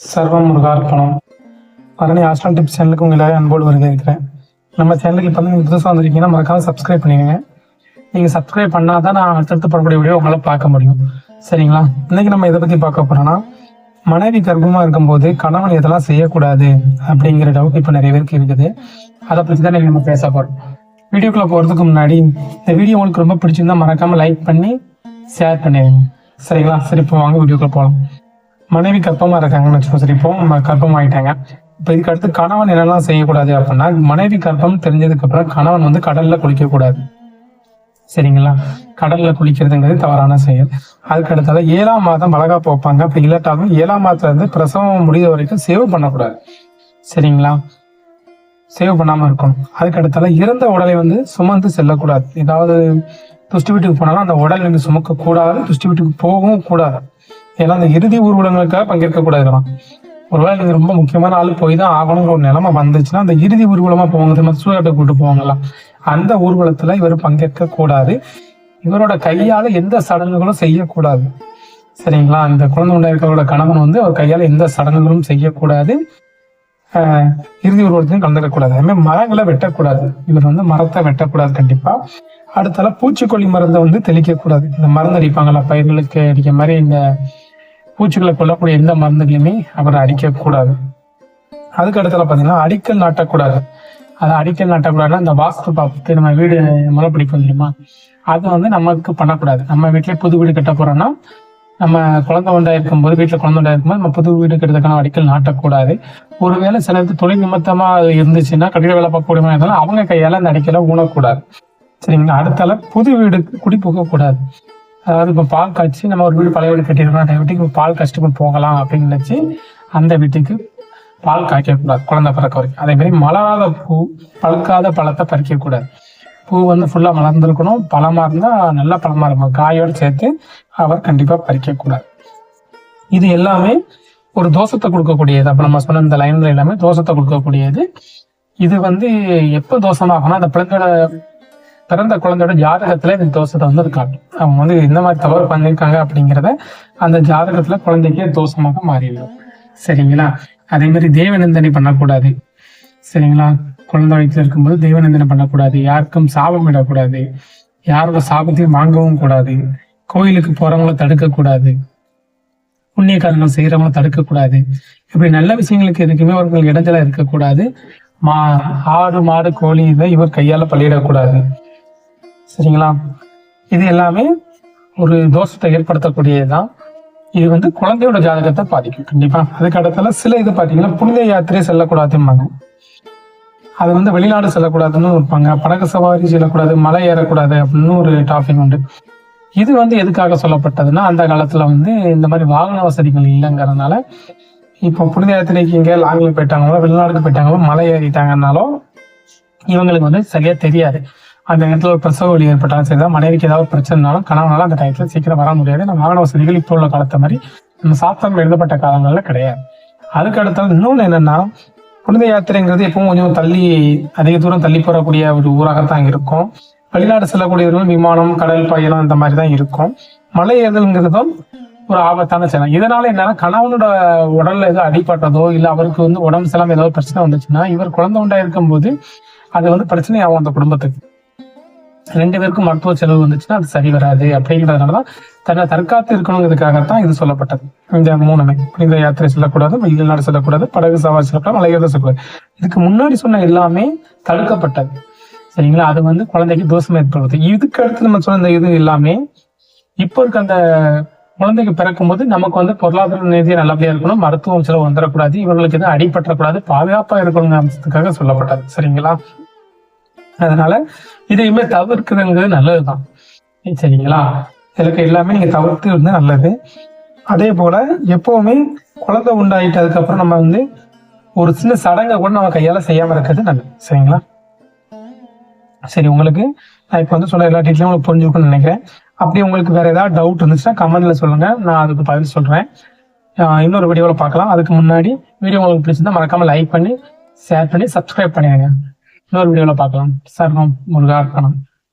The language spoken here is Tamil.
சர்வம் முருகார்ப்பணம் பரணி ஹாஸ்டல் டிப்ஸ் சேனலுக்கு உங்களை அன்போடு வரவேற்கிறேன். நம்ம சேனலுக்கு இப்போ வந்து நீங்கள் புதுசாக வந்திருக்கீங்கன்னா மறக்காம சப்ஸ்கிரைப் பண்ணிடுங்க. நீங்கள் சப்ஸ்கிரைப் பண்ணால் தான் நான் அடுத்தடுத்து போடக்கூடிய வீடியோ உங்களால் பார்க்க முடியும். சரிங்களா? இன்னைக்கு நம்ம இதை பற்றி பார்க்க போகிறோன்னா மனைவி கர்ப்பமாக இருக்கும்போது கணவன் இதெல்லாம் செய்யக்கூடாது அப்படிங்கிற டவுட் இப்போ நிறைய பேருக்கு இருக்குது. அதை பற்றி தான் நம்ம பேச போகிறோம் வீடியோக்குள்ளே போகிறதுக்கு முன்னாடி இந்த வீடியோ உங்களுக்கு ரொம்ப பிடிச்சிருந்தா மறக்காமல் லைக் பண்ணி ஷேர் பண்ணிடுங்க. சரிங்களா? சரி இப்போ வாங்க வீடியோக்குள்ளே போகலாம் மனைவி கர்ப்பமா இருக்காங்கன்னு வச்சுக்கோ சரி இப்போ நம்ம கர்ப்பம் ஆயிட்டாங்க இப்போ இதுக்கு அடுத்து கணவன் என்னெல்லாம் செய்யக்கூடாது அப்படின்னா மனைவி கர்ப்பம் தெரிஞ்சதுக்கு அப்புறம் கணவன் வந்து கடல்ல குளிக்க கூடாது சரிங்களா? கடல்ல குளிக்கிறதுங்கிறது தவறான செயல். அதுக்கு அடுத்தால ஏழாம் மாதம் வளகாப்பு வைப்பாங்க அப்படி இல்லாட்டாலும் ஏழாம் மாதத்துல இருந்து பிரசவம் முடிந்த வரைக்கும் சேவ் பண்ணக்கூடாது. சரிங்களா? சேவ் பண்ணாம இருக்கணும். அதுக்கு அடுத்தால இறந்த உடலை வந்து சுமந்து செல்லக்கூடாது. ஏதாவது துஷ்டி வீட்டுக்கு போனாலும் அந்த உடல் வந்து சுமக்க கூடாது துஷ்டி வீட்டுக்கு போகவும் கூடாது. ஏன்னா அந்த இறுதி ஊர்வலங்களுக்காக பங்கேற்க கூடாதுலாம் ஒருவேளை நீங்க ரொம்ப முக்கியமான ஆள் போய் தான் ஆகணுங்கிற ஒரு நிலைமை வந்துச்சுன்னா அந்த இறுதி ஊர்வலமா போவாங்க. தெரியுமா சூழலை கூட்டு அந்த ஊர்வலத்துல இவர் பங்கேற்க கூடாது. இவரோட கையால எந்த சடங்குகளும் செய்யக்கூடாது. சரிங்களா? இந்த குழந்தை உண்டாயிருக்கவரோட கணவன் வந்து அவர் கையால எந்த சடங்குகளும் செய்யக்கூடாது. ஆஹ் இறுதி ஊர்வலத்தையும் கலந்துடக்கூடாது அதே மாதிரி மரங்களை வெட்டக்கூடாது. இவர் வந்து மரத்தை வெட்டக்கூடாது கண்டிப்பா. அடுத்தால பூச்சிக்கொல்லி மருந்தை வந்து தெளிக்கக்கூடாது. இந்த மருந்து அடிப்பாங்கல்ல பயிர்களுக்கு அடிக்க மாதிரி இந்த பூச்சிகளை கொல்லக்கூடிய எந்த மருந்துகளையுமே அவர் அடிக்கக்கூடாது. அதுக்கு அடுத்தால பார்த்தீங்கன்னா அடிக்கல் நாட்டக்கூடாது. அது அடிக்கல் நாட்டக்கூடாதுன்னா இந்த வாஸ்து பார்த்து நம்ம வீடு முறை தெரியுமா? அது வந்து நமக்கு பண்ணக்கூடாது. நம்ம வீட்டிலே புது வீடு கட்ட போறோம்னா நம்ம குழந்தை ஒன்றா இருக்கும்போது வீட்டில் குழந்தை ஒன்றா இருக்கும்போது நம்ம புது வீடு கட்டுறதுக்கான அடிக்கல் நாட்டக்கூடாது. ஒருவேளை சிலருக்கு தொழில் நிமித்தமாக அது இருந்துச்சுன்னா கட்டிட வேலை பார்க்கக்கூடிய இருந்தாலும் அவங்க கையால அந்த அடிக்கலை ஊனக்கூடாது. சரிங்களா? அடுத்தால புது வீடு குடி போகக்கூடாது. அதாவது இப்போ பால் காய்ச்சி நம்ம ஒரு வீடு பழைய வீடு கட்டியிருக்கோம் அந்த வீட்டுக்கு இப்போ பால் காய்ச்சிட்டு போகலாம் அப்படின்னு நினச்சி அந்த வீட்டுக்கு பால் காய்க்கக்கூடாது குழந்தை பிறக்க வரைக்கும். அதே மாதிரி மலராத பூ பழுக்காத பழத்தை பறிக்கக்கூடாது பூ வந்து ஃபுல்லாக மலர்ந்துருக்கணும். பழமாக இருந்தால் நல்ல பழமாக இருக்கும். காயோடு சேர்த்து அவர் கண்டிப்பாக பறிக்கக்கூடாது இது எல்லாமே ஒரு தோஷத்தை கொடுக்கக்கூடியது. அப்போ நம்ம சொன்ன இந்த லைன்ல எல்லாமே தோஷத்தை கொடுக்கக்கூடியது. இது வந்து எப்போ தோஷமாகனா அந்த பிள்ளைங்களோட பிறந்த குழந்தையோட ஜாதகத்துல இந்த தோஷத்தை வந்து அது காட்டும். அவங்க வந்து இந்த மாதிரி தவறு பண்ணியிருக்காங்க அப்படிங்கிறத அந்த ஜாதகத்துல குழந்தைக்கே தோஷமாக மாறிவிடும். சரிங்களா? அதே மாதிரி தெய்வ நிந்தனை பண்ணக்கூடாது. சரிங்களா? குழந்தை வயிற்றுல இருக்கும்போது தெய்வ நிந்தனை பண்ணக்கூடாது. யாருக்கும் சாபம் விடக்கூடாது. யாரோட சாபத்தையும் வாங்கவும் கூடாது. கோயிலுக்கு போறவங்கள தடுக்கக்கூடாது. புண்ணிய காரணம் செய்யறவங்கள தடுக்கக்கூடாது. இப்படி நல்ல விஷயங்களுக்கு எதுக்குமே அவர்கள் இடைஞ்சலா இருக்கக்கூடாது. மா ஆடு மாடு கோழி இதை இவர் கையால பள்ளியிடக்கூடாது சரிங்களா? இது எல்லாமே ஒரு தோஷத்தை ஏற்படுத்தக்கூடியதுதான். இது வந்து குழந்தையோட ஜாதகத்தை பாதிக்கும் கண்டிப்பா. அதுக்கு அடுத்தால சில இது பாத்தீங்கன்னா புனித யாத்திரை செல்லக்கூடாதும்பாங்க. அது வந்து வெளிநாடு செல்லக்கூடாதுன்னு இருப்பாங்க. படகு சவாரி செல்லக்கூடாது மலை ஏறக்கூடாது அப்படின்னு ஒரு டாபிக் உண்டு. இது வந்து எதுக்காக சொல்லப்பட்டதுன்னா அந்த காலத்துல வந்து இந்த மாதிரி வாகன வசதிகள் இல்லைங்கிறதுனால இப்போ புனித யாத்திரைக்கு இங்கே லாங்கில் போயிட்டாங்களோ வெளிநாடுக்கு போயிட்டாங்களோ மலை ஏறிட்டாங்கன்னாலோ இவங்களுக்கு வந்து சரியா தெரியாது. அந்த நேரத்தில் ஒரு பிரசவ வழி ஏற்பட்டாலும் சரி தான் மனைவிக்கு ஏதாவது ஒரு பிரச்சனைனாலும் கணவனால அந்த டயத்தில் சீக்கிரம் வர முடியாது. நம்ம வாகன வசதிகள் இப்போ உள்ள காலத்தை மாதிரி நம்ம சாஸ்திரம் எழுதப்பட்ட காலங்கள்ல கிடையாது. அதுக்கு அடுத்தது இன்னொன்று என்னன்னா புனித யாத்திரைங்கிறது எப்பவும் கொஞ்சம் தள்ளி அதிக தூரம் தள்ளி போகக்கூடிய ஒரு ஊராகத்தான் இருக்கும். வெளிநாடு செல்லக்கூடியவர்கள் விமானம் கடல் பயணம் இந்த மாதிரி தான் இருக்கும். மலை ஏறுதல்ங்கிறதும் ஒரு ஆபத்தான செயலம் இதனால என்னன்னா கணவனோட உடல்ல ஏதோ அடிபட்டதோ இல்ல அவருக்கு வந்து உடம்பு செல்லாம ஏதாவது பிரச்சனை வந்துச்சுன்னா இவர் குழந்தை உண்டா இருக்கும்போது அது வந்து பிரச்சனை ஆகும் அந்த குடும்பத்துக்கு. ரெண்டு பேருக்கும் மருத்துவ செலவு வந்துச்சுன்னா அது சரி வராது அப்படிங்கிறதுனாலதான் தன்னை தற்காத்து இருக்கணுங்கிறதுக்காகத்தான் இது சொல்லப்பட்டது. இந்த மூணுமே. புனித யாத்திரை செல்லக்கூடாது வெளிநாடு செல்லக்கூடாது படகு சவாரி செல்லக்கூடாது மலையேறது செல்லக்கூடாது. இதுக்கு முன்னாடி சொன்ன எல்லாமே தடுக்கப்பட்டது. சரிங்களா? அது வந்து குழந்தைக்கு தோஷம் ஏற்படுது. இதுக்கு அடுத்து நம்ம சொன்ன இது எல்லாமே இப்போ இருக்க அந்த குழந்தைக்கு பிறக்கும்போது நமக்கு வந்து பொருளாதார நிதி நல்லபடியா இருக்கணும் மருத்துவம் செலவு வந்துடக்கூடாது இவங்களுக்கு எதுவும் அடிபட்டக்கூடாது பாதுகாப்பா இருக்கணுங்கிற அம்சத்துக்காக சொல்லப்பட்டது. சரிங்களா? அதனால இதையுமே தவிர்க்கிறதுங்கிறது நல்லதுதான். சரிங்களா? இதுக்கு எல்லாமே நீங்க தவிர்த்து வந்து நல்லது. அதே போல எப்பவுமே குழந்தை உண்டாயிட்டதுக்கு அப்புறம் நம்ம வந்து ஒரு சின்ன சடங்கை கூட நம்ம கையால செய்யாம இருக்கிறது நல்லது. சரிங்களா? சரி உங்களுக்கு நான் இப்போ வந்து சொல்ல எல்லா டீட்டெயிலும் உங்களுக்கு புரிஞ்சுக்கணும்னு நினைக்கிறேன். அப்படி உங்களுக்கு வேற ஏதாவது டவுட் இருந்துச்சுன்னா கமெண்ட்ல சொல்லுங்க. நான் அதுக்கு பதில் சொல்றேன். இன்னொரு வீடியோவில் பார்க்கலாம். அதுக்கு முன்னாடி வீடியோ உங்களுக்கு பிடிச்சிருந்தா மறக்காம லைக் பண்ணி ஷேர் பண்ணி சப்ஸ்கிரைப் பண்ணிடுங்க. இன்னொரு வீடியோவில் பார்க்கலாம். சர்வம் முருகா அர்ப்பணம்